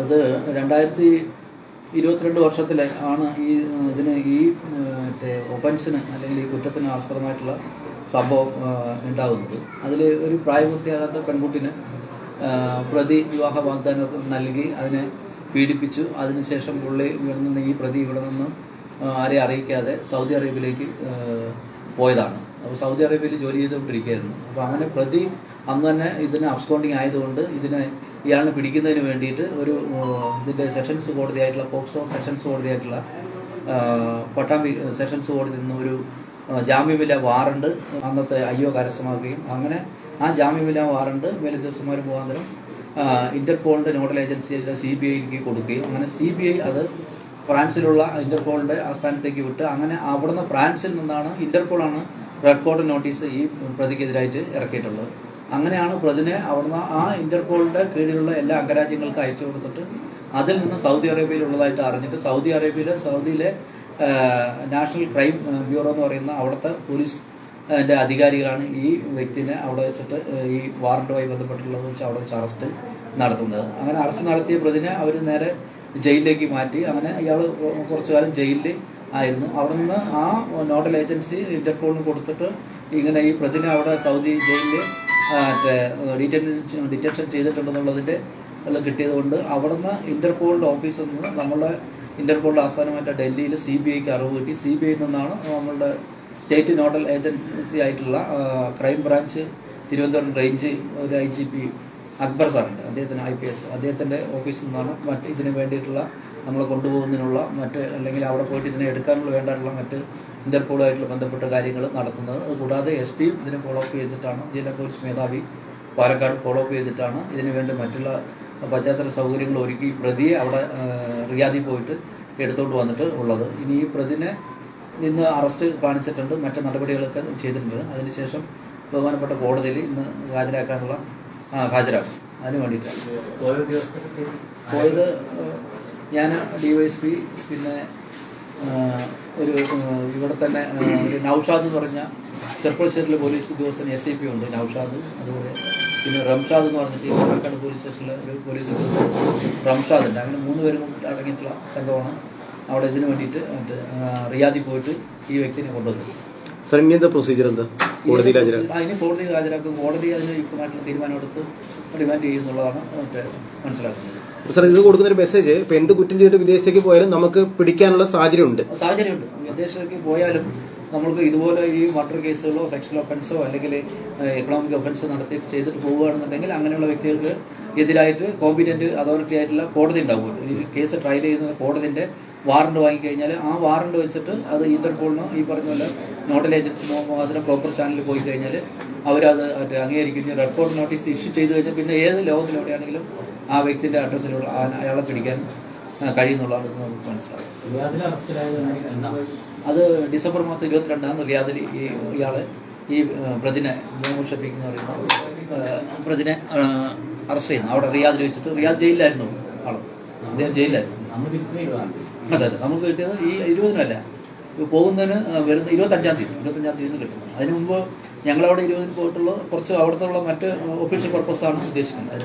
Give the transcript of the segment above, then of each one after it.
അത് രണ്ടായിരത്തി ഇരുപത്തിരണ്ട് വർഷത്തിലെ ആണ് ഈ ഇതിന് ഈ മറ്റേ ഒഫൻസിന് അല്ലെങ്കിൽ ഈ കുറ്റത്തിന് ആസ്പദമായിട്ടുള്ള സംഭവം ഉണ്ടാകുന്നത്. അതിൽ ഒരു പ്രായപൂർത്തിയാകാത്ത പെൺകുട്ടിന് പ്രതി വിവാഹ വാഗ്ദാനം നൽകി അതിനെ പീഡിപ്പിച്ചു. അതിനുശേഷം പുള്ളി ഇവിടെ നിന്ന് ഈ പ്രതി ഇവിടെ നിന്ന് ആരെ അറിയിക്കാതെ സൗദി അറേബ്യയിലേക്ക് പോയതാണ്. അപ്പോൾ സൗദി അറേബ്യയിൽ ജോലി ചെയ്തുകൊണ്ടിരിക്കുകയായിരുന്നു. അപ്പോൾ അങ്ങനെ പ്രതി അന്ന് തന്നെ ഇതിന് അബ്സ്കോണ്ടിങ് ആയതുകൊണ്ട് ഇതിനെ ഇയാളിനെ പിടിക്കുന്നതിന് വേണ്ടിയിട്ട് ഒരു ഇതിന്റെ സെഷൻസ് കോടതിയായിട്ടുള്ള പോക്സോ സെഷൻസ് കോടതിയായിട്ടുള്ള പട്ടാമ്പി സെഷൻസ് കോടതിയിൽ നിന്ന് ഒരു ജാമ്യമില്ല വാറണ്ട് അന്നത്തെ അയ്യോ കരസ്ഥമാക്കുകയും അങ്ങനെ ആ ജാമ്യമില്ല വാറണ്ട് മേലുദ്യോഗസ്ഥന്മാർ മുഖാന്തരം ഇന്റർപോളിന്റെ നോഡൽ ഏജൻസിയുടെ സി ബി ഐക്ക് കൊടുക്കുകയും അങ്ങനെ സി ബി ഐ അത് ഫ്രാൻസിലുള്ള ഇന്റർപോളിന്റെ ആസ്ഥാനത്തേക്ക് വിട്ട് അങ്ങനെ അവിടുന്ന് ഫ്രാൻസിൽ നിന്നാണ് ഇന്റർപോളാണ് റെഡ് കോർഡ് നോട്ടീസ് ഈ പ്രതിക്കെതിരായിട്ട് ഇറക്കിയിട്ടുള്ളത്. അങ്ങനെയാണ് പ്രതിനെ അവിടുന്ന് ആ ഇന്റർപോളിന്റെ കീഴിലുള്ള എല്ലാ അംഗരാജ്യങ്ങൾക്കും അയച്ചു കൊടുത്തിട്ട് അതിൽ നിന്ന് സൗദി അറേബ്യയിലുള്ളതായിട്ട് അറിഞ്ഞിട്ട് സൗദി അറേബ്യയിലെ സൗദിയിലെ നാഷണൽ ക്രൈം ബ്യൂറോ എന്ന് പറയുന്ന അവിടുത്തെ പോലീസ് അധികാരികളാണ് ഈ വ്യക്തിനെ അവിടെ വെച്ചിട്ട് ഈ വാറന്റുമായി ബന്ധപ്പെട്ടുള്ളത് വെച്ച് അവിടെ വെച്ച് അറസ്റ്റ് നടത്തുന്നത്. അങ്ങനെ അറസ്റ്റ് നടത്തിയ പ്രതിനെ അവർ നേരെ ജയിലിലേക്ക് മാറ്റി. അങ്ങനെ ഇയാൾ കുറച്ചു കാലം ജയിലിൽ ആയിരുന്നു. അവിടെ നിന്ന് ആ നോഡൽ ഏജൻസി ഇന്റർപോളിന് കൊടുത്തിട്ട് ഇങ്ങനെ ഈ പ്രതിനെ അവിടെ സൗദി ജയിലിൽ മറ്റേ ഡിറ്റക്ഷൻ ഡിറ്റൻഷൻ ചെയ്തിട്ടുണ്ടെന്നുള്ളതിന്റെ എല്ലാം കിട്ടിയത് കൊണ്ട് അവിടുന്ന് ഇന്റർപോളിന്റെ ഓഫീസിൽ നിന്ന് നമ്മളെ ഇന്റർപോളിന്റെ ആസ്ഥാനമായിട്ട് ഡൽഹിയിൽ സി ബി ഐക്ക് അറിവ് കിട്ടി. സി ബി ഐയിൽ നിന്നാണ് നമ്മളുടെ സ്റ്റേറ്റ് നോഡൽ ഏജൻസി ആയിട്ടുള്ള ക്രൈം ബ്രാഞ്ച് തിരുവനന്തപുരം റേഞ്ച് ഒരു ഐ ജി പി അക്ബർ സാറുണ്ട്. അദ്ദേഹത്തിന് ഐ പി എസ് അദ്ദേഹത്തിന്റെ ഓഫീസിൽ നിന്നാണ് മറ്റ് ഇതിന് വേണ്ടിയിട്ടുള്ള നമ്മളെ കൊണ്ടുപോകുന്നതിനുള്ള മറ്റ് അല്ലെങ്കിൽ അവിടെ പോയിട്ട് ഇതിനെ എടുക്കാനുള്ള വേണ്ടിയിട്ടുള്ള മറ്റ് ഇന്റർപോളുമായിട്ടുള്ള ബന്ധപ്പെട്ട കാര്യങ്ങൾ നടത്തുന്നത്. അതുകൂടാതെ എസ് പിയും ഇതിനെ ഫോളോ അപ്പ് ചെയ്തിട്ടാണ് ജില്ലാ പോലീസ് മേധാവി പാലക്കാട് ഫോളോ അപ്പ് ചെയ്തിട്ടാണ് ഇതിനു വേണ്ടി മറ്റുള്ള പശ്ചാത്തല സൗകര്യങ്ങൾ ഒരുക്കി പ്രതിയെ അവിടെ റിയാദി റിയാദിൽ പോയിട്ട് എടുത്തുകൊണ്ട് വന്നിട്ട് ഉള്ളത്. ഇനി ഈ പ്രതിനെ ഇന്ന് അറസ്റ്റ് കാണിച്ചിട്ടുണ്ട്. മറ്റു നടപടികളൊക്കെ ചെയ്തിട്ടുണ്ട്. അതിനുശേഷം ബഹുമാനപ്പെട്ട കോടതിയിൽ ഇന്ന് ഹാജരാക്കാനുള്ള ഹാജരാക്കും. അതിന് വേണ്ടിയിട്ടാണ് പോയത് ഞാൻ ഡി വൈ എസ് പി പിന്നെ ഒരു ഇവിടെ തന്നെ ഒരു നൗഷാദ് എന്ന് പറഞ്ഞ ചെറുപ്പശ്ശേരിയിലെ പോലീസ് ഉദ്യോഗസ്ഥൻ എസ് ഐ പി ഉണ്ട് നൗഷാദ്. അതുപോലെ പിന്നെ റംഷാദ് എന്ന് പറഞ്ഞിട്ട് പാലക്കാട് പോലീസ് സ്റ്റേഷനിലെ ഒരു പോലീസ് ഉദ്യോഗസ്ഥൻ റംഷാദ് ഉണ്ട്. അങ്ങനെ മൂന്ന് പേരും അടങ്ങിയിട്ടുള്ള സംഘമാണ് അവിടെ ഇതിന് വേണ്ടിയിട്ട് മറ്റേ, റിയാദിൽ പോയിട്ട് ഈ വ്യക്തിനെ കൊണ്ടുവന്നത്. സാർ ഇനി എന്താ പ്രൊസീജിയർ എന്താ? കോടതിയിൽ ഹാജരാക്കും അതിന് കോടതിയിൽ ഹാജരാക്കും. കോടതി അതിന് യുക്തമായിട്ടുള്ള തീരുമാനമെടുത്ത് റിമാൻഡ് ചെയ്യുന്നുള്ളതാണ് മറ്റേ മനസ്സിലാക്കുന്നത്. സാർ ഇത് കൊടുക്കുന്ന ഒരു മെസ്സേജ് ഇപ്പൊ എന്ത് കുറ്റം ചെയ്തിട്ട് വിദേശത്തേക്ക് പോയാലും നമുക്ക് പിടിക്കാനുള്ള സാഹചര്യം ഉണ്ട് സാഹചര്യമുണ്ട് വിദേശത്തേക്ക് പോയാലും നമ്മൾക്ക് ഇതുപോലെ ഈ മർഡർ കേസുകളോ സെക്ഷൽ ഒഫൻസോ അല്ലെങ്കിൽ എക്കണോമിക് ഒഫൻസ് നടത്തി ചെയ്തിട്ട് പോവുകയാണെന്നുണ്ടെങ്കിൽ അങ്ങനെയുള്ള വ്യക്തികൾക്ക് എതിരായിട്ട് കോമ്പിറ്റന്റ് അതോറിറ്റി ആയിട്ടുള്ള കോടതി ഉണ്ടാവും ഈ കേസ് ട്രയൽ ചെയ്യുന്ന കോടതിന്റെ വാറണ്ട് വാങ്ങിക്കഴിഞ്ഞാൽ ആ വാറണ്ട് വെച്ചിട്ട് അത് ഇന്റർപോളിനോ ഈ പറഞ്ഞ പോലെ നോഡൽ ഏജൻസിനോ അതിന് പ്രോപ്പർ ചാനലിൽ പോയി കഴിഞ്ഞാൽ അവരത് അംഗീകരിക്കുന്ന റെഡ് കോർഡ് നോട്ടീസ് ഇഷ്യൂ ചെയ്ത് കഴിഞ്ഞാൽ പിന്നെ ഏത് ലോകത്തിലെവിടെയാണെങ്കിലും ആ വ്യക്തിന്റെ അഡ്രസ്സിലുള്ള അയാളെ പിടിക്കാൻ കഴിയുന്നുള്ളതാണ് നമുക്ക് മനസ്സിലാവും അത് ഡിസംബർ മാസം ഇരുപത്തിരണ്ടാണ് റിയാദിൽ ഈ ഇയാളെ ഈ പ്രതിനെ മൂന്ന് ഷഫീഖ് എന്ന് പറയുന്ന പ്രതിനെ അറസ്റ്റ് ചെയ്യുന്നു. അവിടെ റിയാദിൽ വെച്ചിട്ട് റിയാദ് ജയിലിലായിരുന്നു ആൾ. അദ്ദേഹം ജയിലിലായിരുന്നു. അതെ അതെ. നമുക്ക് കിട്ടിയത് ഈ ഇരുപതിനല്ല. പോകുന്നതിന് വരുന്ന ഇരുപത്തഞ്ചാം തീയതി ഇരുപത്തഞ്ചാം തീയതി കിട്ടുന്നു അതിന് മുമ്പ് ഞങ്ങളവിടെ ഇരുപതിന് പോയിട്ടുള്ള കുറച്ച് അവിടുത്തെ ഉള്ള മറ്റ് ഒഫീഷ്യൽ പർപ്പസാണ് ഉദ്ദേശിക്കുന്നത്.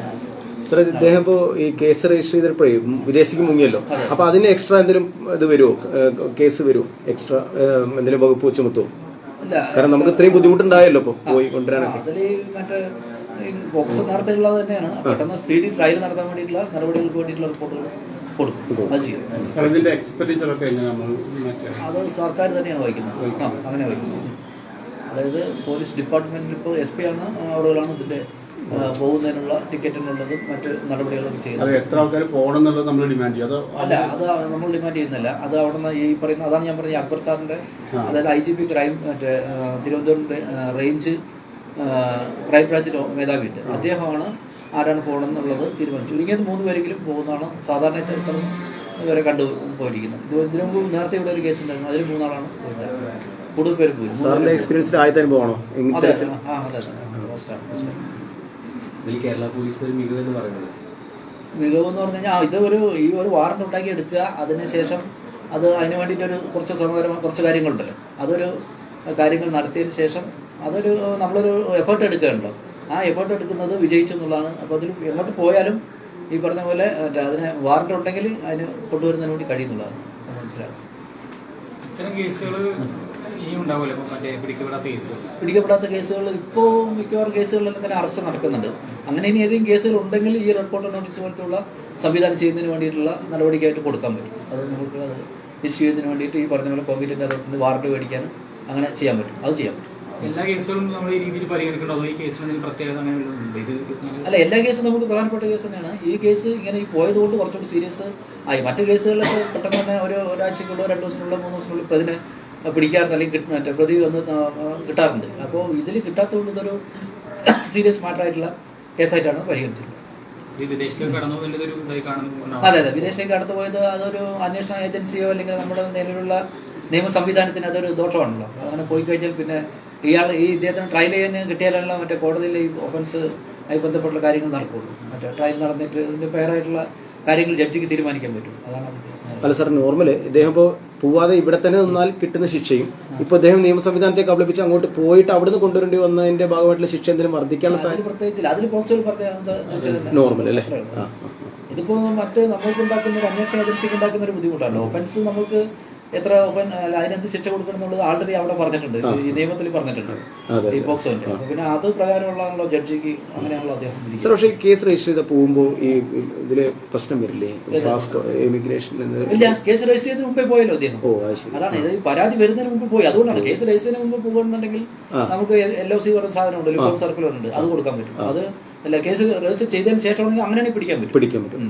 സാർ ഇദ്ദേഹം ഇപ്പോ ഈ കേസ് രജിസ്റ്റർ ചെയ്തപ്പോഴേ വിദേശിക്ക് വിദേശത്തേക്ക് മുങ്ങിയല്ലോ. അപ്പൊ അതിന് എക്സ്ട്രാ എന്തെങ്കിലും ഇത് വരുമോ കേസ് വരുമോ എക്സ്ട്രാ എന്തെങ്കിലും വകുപ്പ് ചുമത്തുമോ അല്ല കാരണം നമുക്ക് ഇത്രയും ബുദ്ധിമുട്ടുണ്ടായല്ലോ ഇപ്പൊ പോയി കൊണ്ടുവരാനൊക്കെ. ബോക്സ് നേരത്തെയുള്ളത് തന്നെയാണ്. പെട്ടെന്ന് സ്പീഡിൽ ട്രയൽ നടത്താൻ വേണ്ടിയിട്ടുള്ള നടപടികൾക്ക് വേണ്ടിയിട്ടുള്ള റിപ്പോർട്ടുകൾ കൊടുക്കും. അത് ചെയ്യും. അത് സർക്കാർ തന്നെയാണ് വഹിക്കുന്നത്. അങ്ങനെ വഹിക്കുന്നത്. അതായത് പോലീസ് ഡിപ്പാർട്ട്മെന്റിൽ ഇപ്പോൾ എസ് പി ആണ് ആളുകളാണ് ഇതിന്റെ പോകുന്നതിനുള്ള ടിക്കറ്റിനുള്ളതും മറ്റ് നടപടികളൊക്കെ അത് ചെയ്യുന്നത് എത്ര ആൾക്കാർ പോകണം എന്നുള്ളത് നമ്മൾ ഡിമാൻഡ് ചെയ്യും? അതോ അല്ല അത് നമ്മൾ ഡിമാൻഡ് ചെയ്യുന്നില്ല. അത് അവിടുന്ന് ഈ പറയുന്ന അതാണ് ഞാൻ പറഞ്ഞ അക്ബർ സാറിന്റെ. അതായത് ഐ ജി പി ക്രൈം മറ്റേ തിരുവനന്തപുരത്തെ Thiruvananthapuram range crime branch crime branch മേധാവിയുണ്ട് അദ്ദേഹമാണ് ആരാണ് പോകണം എന്നുള്ളത് തീരുമാനിച്ചു ചുരുങ്ങിയത് മൂന്ന് പേരെങ്കിലും പോകുന്നതാണ് സാധാരണ ഇത്ര വരെ കണ്ടു പോയിരിക്കുന്നത്. ഇത് ഇതിനു മുമ്പ് നേരത്തെ ഇവിടെ ഒരു കേസ് ഉണ്ടായിരുന്നു. അതിൽ മൂന്നാളാണ്. കൂടുതൽ പേര് പോയി. എക്സ്പീരിയൻസ് സാറിന്റെ തന്നെ പോകണോ? അതെ ആ അതെ ഇതിൽ കേരള പോലീസ് ഒരു മികവ് എന്ന് പറയുന്നത്? മികവ് എന്ന് പറഞ്ഞു കഴിഞ്ഞാൽ ഇത് ഒരു ഈ ഒരു വാറണ്ട് ഉണ്ടാക്കി എടുക്കുക അതിനുശേഷം അത് അതിന് വേണ്ടിയിട്ടൊരു കുറച്ച് സമയപരമായ കുറച്ച് കാര്യങ്ങളുണ്ടല്ലോ അതൊരു കാര്യങ്ങൾ നടത്തിയതിന് ശേഷം അതൊരു നമ്മളൊരു എഫേർട്ട് എടുക്കുകയുണ്ടോ ആ എഫേർട്ട് എടുക്കുന്നത് വിജയിച്ചു എന്നുള്ളതാണ്. അപ്പോൾ അതിൽ എങ്ങോട്ട് പോയാലും ഈ പറഞ്ഞ പോലെ അതിന് വാറണ്ട് ഉണ്ടെങ്കിൽ അതിന് കൊണ്ടുവരുന്നതിന് വേണ്ടി കഴിയുന്നുള്ളതാണ് അത് ഇത്തരം കേസുകൾ പിടിക്കപ്പെടാത്ത കേസുകൾ ഇപ്പോൾ മിക്കവാറും കേസുകളിലെല്ലാം തന്നെ അറസ്റ്റ് നടക്കുന്നുണ്ട്. അങ്ങനെ ഇനി ഏതെങ്കിലും കേസുകൾ ഉണ്ടെങ്കിൽ ഈ റിപ്പോർട്ട് നോട്ടീസ് പോലത്തുള്ള സംവിധാനം ചെയ്യുന്നതിന് വേണ്ടിയിട്ടുള്ള നടപടിക്കായിട്ട് കൊടുക്കാൻ പറ്റും. അത് നമുക്ക് അത് ഇഷ്യൂ ചെയ്യുന്നതിന് വേണ്ടിയിട്ട് ഈ പറഞ്ഞ പോലെ കോവിഡിന്റെ അതോടൊപ്പം വാറണ്ട് മേടിക്കാനും അങ്ങനെ ചെയ്യാൻ പറ്റും. അത് ചെയ്യാൻ പറ്റും. എല്ലാ കേസുകളും നമ്മൾ ഈ രീതിയിൽ പരിഗണിക്കണോ ഈ കേസിന് പ്രത്യേകത അങ്ങനെ അല്ല എല്ലാ കേസും നമുക്ക് പ്രധാനപ്പെട്ട കേസ് തന്നെയാണ്. ഈ കേസ് ഇങ്ങനെ ഈ പോയതുകൊണ്ട് കുറച്ചുകൂടി സീരിയസ് ആയി. മറ്റു കേസുകളിലൊക്കെ പെട്ടെന്ന് തന്നെ ഒരു ഒരാഴ്ചക്കുള്ളോ രണ്ട് ദിവസത്തിനുള്ള മൂന്ന് ദിവസത്തിനുള്ള ഇപ്പം പ്രതിനെ പിടിക്കാറുണ്ട് അല്ലെങ്കിൽ മറ്റേ പ്രതി വന്ന് കിട്ടാറുണ്ട്. അപ്പോൾ ഇതിൽ കിട്ടാത്തതുകൊണ്ട് ഇതൊരു സീരിയസ് മാറ്ററായിട്ടുള്ള കേസായിട്ടാണ് പരിഗണിച്ചിട്ടുള്ളത്. അതെ അതെ. വിദേശത്തേക്ക് കടന്നു പോയത് അതൊരു അന്വേഷണ ഏജൻസിയോ അല്ലെങ്കിൽ നമ്മുടെ നിലവിലുള്ള നിയമ സംവിധാനത്തിന് അതൊരു ദോഷമാണല്ലോ. അങ്ങനെ പോയി കഴിഞ്ഞാൽ പിന്നെ ഇയാൾ ഈ ഇദ്ദേഹത്തിന് ട്രയൽ ചെയ്യാൻ കിട്ടിയാലല്ല മറ്റേ കോടതിയിൽ ഈ ഒഫൻസ് ആയി ബന്ധപ്പെട്ടുള്ള കാര്യങ്ങൾ നടക്കുള്ളൂ. മറ്റേ ട്രയൽ നടന്നിട്ട് ഇതിന്റെ ഫെയർ ആയിട്ടുള്ള കാര്യങ്ങൾ ജഡ്ജിക്ക് തീരുമാനിക്കാൻ പറ്റും. അതാണ് അല്ല സാർ നോർമൽ ഇദ്ദേഹം ഇപ്പോൾ പോവാതെ ഇവിടെ തന്നെ നിന്നാൽ കിട്ടുന്ന ശിക്ഷയും ഇപ്പൊ ഇദ്ദേഹം നിയമ സംവിധാനത്തെ കബളിപ്പിച്ച് അങ്ങോട്ട് പോയിട്ട് അവിടുന്ന് കൊണ്ടുവരേണ്ടി വന്നതിന്റെ ഭാഗമായിട്ടുള്ള ശിക്ഷ എന്തെങ്കിലും വർദ്ധിക്കാനുള്ള സാധ്യത പ്രത്യേകിച്ചില്ല. അതിൽ പറഞ്ഞ നോർമൽ അല്ലേ? ഇതിപ്പോ മറ്റ് നമ്മൾക്ക് ഉണ്ടാക്കുന്ന ഒരു അന്വേഷണ ഏജൻസിക്ക് ഉണ്ടാക്കുന്ന ഒരു ബുദ്ധിമുട്ടാണ്. ഓഫൻസ് നമുക്ക് എത്ര ഓപ്പൺ അതിനെന്ത് ശിക്ഷ കൊടുക്കണം എന്നുള്ളത് ആൾറെഡി അവിടെ പറഞ്ഞിട്ടുണ്ട്. ഈ നിയമത്തിൽ പറഞ്ഞിട്ടുണ്ട്. ഈ പോക്സോന്റെ പിന്നെ അത് പ്രകാരമുള്ളതാണല്ലോ ജഡ്ജിക്ക് അങ്ങനെയാണല്ലോ അദ്ദേഹം സർ. പക്ഷേ ഈ കേസ് രജിസ്റ്റർ ചെയ്ത് പോകുമ്പോൾ ഈ ഇതിൽ പ്രശ്നം വരില്ലേ? ഇമിഗ്രേഷൻ ഇല്ല കേസ് രജിസ്റ്റർ ചെയ്തതിന് മുമ്പേ പോയല്ലോ അദ്ദേഹം. അതാണ് ഇത് പരാതി വരുന്നതിന് മുമ്പ് പോയി. അതുകൊണ്ടാണ് കേസ് രജിസ്റ്റർ ചെയ്യുന്നതിന് മുമ്പ് പോകുന്നുണ്ടെങ്കിൽ നമുക്ക് എൽ ഒ സി പറഞ്ഞ സാധനം ഉണ്ട് ലിഫോം സർക്കുലർ ഉണ്ട് അത് കൊടുക്കാൻ പറ്റും. അത് അല്ല കേസ് രജിസ്റ്റർ ചെയ്തതിന് ശേഷമാണെങ്കിൽ അങ്ങനെയാണെങ്കിൽ പിടിക്കാൻ പറ്റും. പിടിക്കാൻ പറ്റും.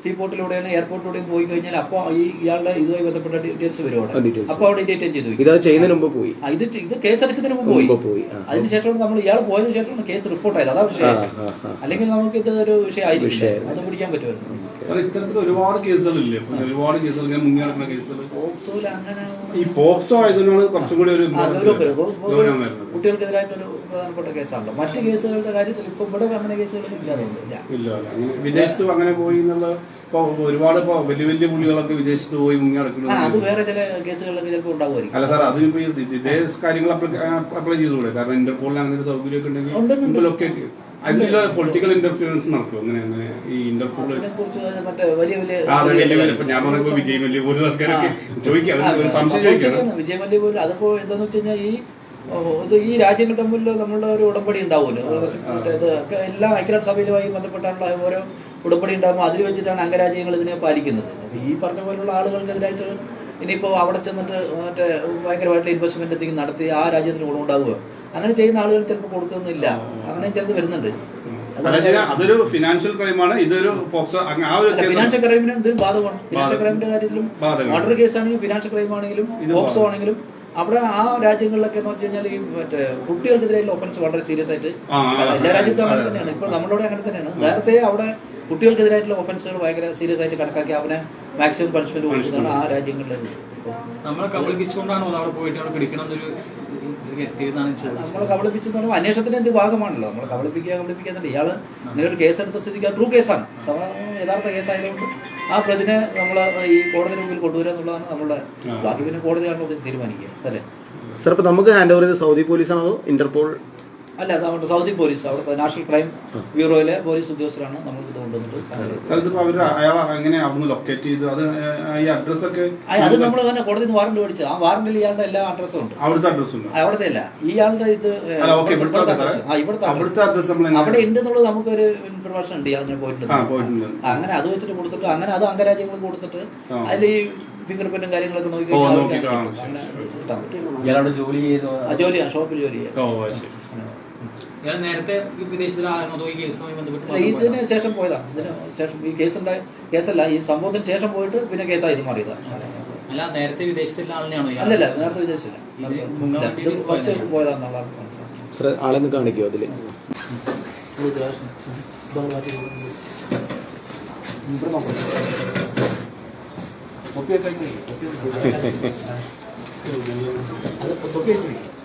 സീ പോർട്ടിലൂടെയാണ് എയർപോർട്ടിലൂടെയും പോയി കഴിഞ്ഞാൽ അപ്പോൾ ഈ ഇയാളുടെ ഇതുമായി ബന്ധപ്പെട്ട ഡീറ്റെയിൽസ് വരും അവിടെ അപ്പോൾ അവിടെ ഡീറ്റെയിൻ ചെയ്തു വെക്കും. ഇതത് ചെയ്യുന്നതിന് മുമ്പ് പോയി. ഇത് ഇത് കേസ് എടുക്കുന്നതിന് മുമ്പ് പോയി. പോയി. അതിനുശേഷം നമ്മൾ ഇയാൾ പോയതിനു ശേഷമാണ് കേസ് റിപ്പോർട്ട് ആയത്. അതാ വിഷയം. അല്ലെങ്കിൽ നമുക്ക് ഇത് ഒരു വിഷയമായിരിക്കും അത് പിടിക്കാൻ പറ്റുമായിരുന്നു. സാർ ഇത്തരത്തിൽ ഒരുപാട് കേസുകളില്ലേ? ഇപ്പൊ ഒരുപാട് കേസുകൾ ഇങ്ങനെ മുങ്ങി നടക്കുന്ന കേസുകൾ പോക്സോയിൽ അങ്ങനെ ഈ പോക്സോ ആയതുകൊണ്ടാണ് കുറച്ചും കൂടി ഒരു കുട്ടികൾക്കെതിരായിട്ടൊരു പ്രധാനപ്പെട്ട കേസാണല്ലോ. മറ്റു കേസുകളുടെ കാര്യത്തിൽ ഇപ്പൊ ഇവിടെ അങ്ങനെ കേസുകളൊന്നും ഇല്ലാതെ ഇല്ല ഇല്ല അല്ല. അങ്ങനെ വിദേശത്ത് അങ്ങനെ പോയി എന്നുള്ള ഇപ്പൊ ഒരുപാട് ഇപ്പൊ വലിയ വലിയ പുള്ളികളൊക്കെ വിദേശത്ത് പോയി മുങ്ങി ആ അത് വേറെ ചില കേസുകളിലൊക്കെ ചിലപ്പോൾ ഉണ്ടാകുമായിരിക്കും അല്ല സാർ അത് ഇപ്പൊ ഈ ഇതേ കാര്യങ്ങൾ അപ്ലൈ ചെയ്തുകൂടെ? കാരണം ഇന്റർപോളിൽ അങ്ങനെ ഒരു സൗകര്യമൊക്കെ ഉണ്ട്, ഉണ്ടെങ്കിൽ ഉണ്ട്. മുമ്പിലൊക്കെ അതിലുള്ള പൊളിറ്റിക്കൽ ഇന്റർഫിയറൻസ് നടക്കും. അങ്ങനെ അങ്ങനെ ഈ ഇന്റർപോൾ വലിയ വലിയ ഞാൻ പറഞ്ഞപ്പോ വിജയ് മല്യ പോലും ആൾക്കാരൊക്കെ ചോദിക്കാം. ഒരു സംശയം ചോദിക്കാം. വിജയ് മല്യ പോലും അതിപ്പോ എന്താന്ന് വെച്ച് കഴിഞ്ഞാൽ ഈ ഇത് ഈ രാജ്യങ്ങൾ തമ്മിൽ നമ്മളുടെ ഒരു ഉടമ്പടി ഉണ്ടാവുമല്ലോ. മറ്റേ ഇത് ഒക്കെ എല്ലാ ഐക്യരാഷ്ട്രസഭയിലുമായി ബന്ധപ്പെട്ടാണല്ലോ ഓരോ ഉടമ്പടി ഉണ്ടാകുമ്പോൾ അതിൽ വെച്ചിട്ടാണ് അംഗരാജ്യങ്ങൾ ഇതിനെ പാലിക്കുന്നത്. അപ്പോൾ ഈ പറഞ്ഞ പോലുള്ള ആളുകൾക്കെതിരായിട്ട് ഇനിയിപ്പോൾ അവിടെ ചെന്നിട്ട് മറ്റേ ഭയങ്കരമായിട്ട് ഇൻവെസ്റ്റ്മെന്റ് എന്തെങ്കിലും നടത്തി ആ രാജ്യത്തിന് ഗുണമുണ്ടാകുക അങ്ങനെ ചെയ്യുന്ന ആളുകൾ ചിലപ്പോൾ കൊടുക്കുന്നില്ല. അങ്ങനെ ചിലപ്പോൾ വരുന്നുണ്ട്. അതൊരു ഫിനാൻഷ്യൽ ക്രൈമാണ് ഇതൊരു ഫിനാൻഷ്യൽ ക്രൈമിന് ഇത് ബാധകമാണ്. ഫിനാൻഷ്യൽ ക്രൈമിന്റെ കാര്യത്തിലും. മർഡർ കേസ് ആണെങ്കിലും ഫിനാൻഷ്യൽ ക്രൈം ആണെങ്കിലും ഓക്സോ ആണെങ്കിലും അവിടെ ആ രാജ്യങ്ങളിലൊക്കെ എന്ന് വെച്ച് കഴിഞ്ഞാൽ ഈ മറ്റേ കുട്ടികൾക്കെതിരെയുള്ള ഒഫൻസ് വളരെ സീരിയസ് ആയിട്ട് എല്ലാ രാജ്യത്തും അങ്ങനെ തന്നെയാണ്. ഇപ്പൊ നമ്മളോട് അങ്ങനെ തന്നെയാണ്. നേരത്തെ അവിടെ കുട്ടികൾക്കെതിരായിട്ടുള്ള ഒഫൻസുകൾ ഭയങ്കര സീരിയസ് ആയിട്ട് കണക്കാക്കി അവനെ മാക്സിമം പണിഷ്മെന്റ് കൊടുക്കുന്നതാണ് ആ രാജ്യങ്ങളിൽ നമ്മളെ കബളിപ്പിച്ചുകൊണ്ടാണോ അത് അവിടെ പോയിട്ട് അവിടെ പിടിക്കണം എന്നൊരു ഇതിലേക്ക് എത്തിയതെന്നാണ് ചോദിച്ചത് നമ്മളെ കബളിപ്പിച്ചെന്ന് പറയുമ്പോൾ അന്വേഷണത്തിന്റെ എന്ത് ഭാഗമാണല്ലോ? നമ്മളെ കബളിപ്പിക്കുക കബളിപ്പിക്കുന്നുണ്ട് ഇയാൾ ഇങ്ങനെ ഒരു കേസ് എടുത്ത സ്ഥിതിക്ക് ട്രൂ കേസാണ് യഥാർത്ഥ കേസായതുകൊണ്ട് ആ പ്രതിനെ നമ്മൾ ഈ കോടതി മുമ്പിൽ കൊണ്ടുവരിക എന്നുള്ളതാണ് നമ്മളെ ആ. ബാക്കി പിന്നെ കോടതിയാണ് തീരുമാനിക്കുക. അല്ലേ? സാർ ഇപ്പൊ നമുക്ക് ഹാൻഡ് ഓവർ ചെയ്ത് സൗദി പോലീസാണോ ഇന്റർപോൾ അല്ല നമ്മുടെ സൗദി പോലീസ് അവിടുത്തെ നാഷണൽ ക്രൈം ബ്യൂറോയിലെ പോലീസ് ഉദ്യോഗസ്ഥരാണ് നമ്മൾ ഇത് കൊണ്ടുവന്നിട്ട് അത് ഈ അഡ്രസ് ഒക്കെ അത് നമ്മൾ തന്നെ കോടതിയിൽ നിന്ന് വാറണ്ട് മേടിച്ചത്. ആ വാറണ്ടിൽ ഇയാളുടെ എല്ലാ അഡ്രസ്സും ഉണ്ട്. അവിടുത്തെ അഡ്രസ് ഉണ്ട്? ആ, അവിടുത്തെ അല്ല. ഇയാളുടെ ഇത് ഇവിടുത്തെ അവിടെ ഉണ്ട് എന്നുള്ളത് നമുക്കൊരു ഇൻഫർമേഷൻ ഉണ്ട് ഇയാൾ പോയിട്ടുണ്ട്. അങ്ങനെ അത് വെച്ചിട്ട് കൊടുത്തിട്ട് അങ്ങനെ അത് അംഗരാജ്യങ്ങൾ കൊടുത്തിട്ട്. അതിൽ ഈ ഫിംഗർ പ്രിന്റും കാര്യങ്ങളൊക്കെ നോക്കി ജോലി ചെയ്തോ? ജോലിയാണ് ഷോപ്പിൽ ജോലി ചെയ്യാം. ഇയാൾ നേരത്തെ വിദേശത്തിലായിരുന്നു അതോ ഈ കേസുമായി ബന്ധപ്പെട്ട് അല്ല, ഇതിന് ശേഷം പോയതാ. ഇതിന് ശേഷം ഈ കേസിന്റെ കേസല്ല ഈ സംഭവത്തിന് ശേഷം പോയിട്ട് പിന്നെ കേസായി ഇത് മാറിയതാ. അല്ല നേരത്തെ വിദേശത്തുള്ള ആളിനെയാണോ? അല്ലല്ല നേരത്തെ വിദേശത്തില്ല ഫസ്റ്റ്. പോയതാന്നുള്ള ആളെന്ന് കാണിക്കോ അതിൽ. തൊപ്പിയൊക്കെ തൊപ്പിയൊക്കെ അത് തൊപ്പിയൊക്കെ കഴിഞ്ഞു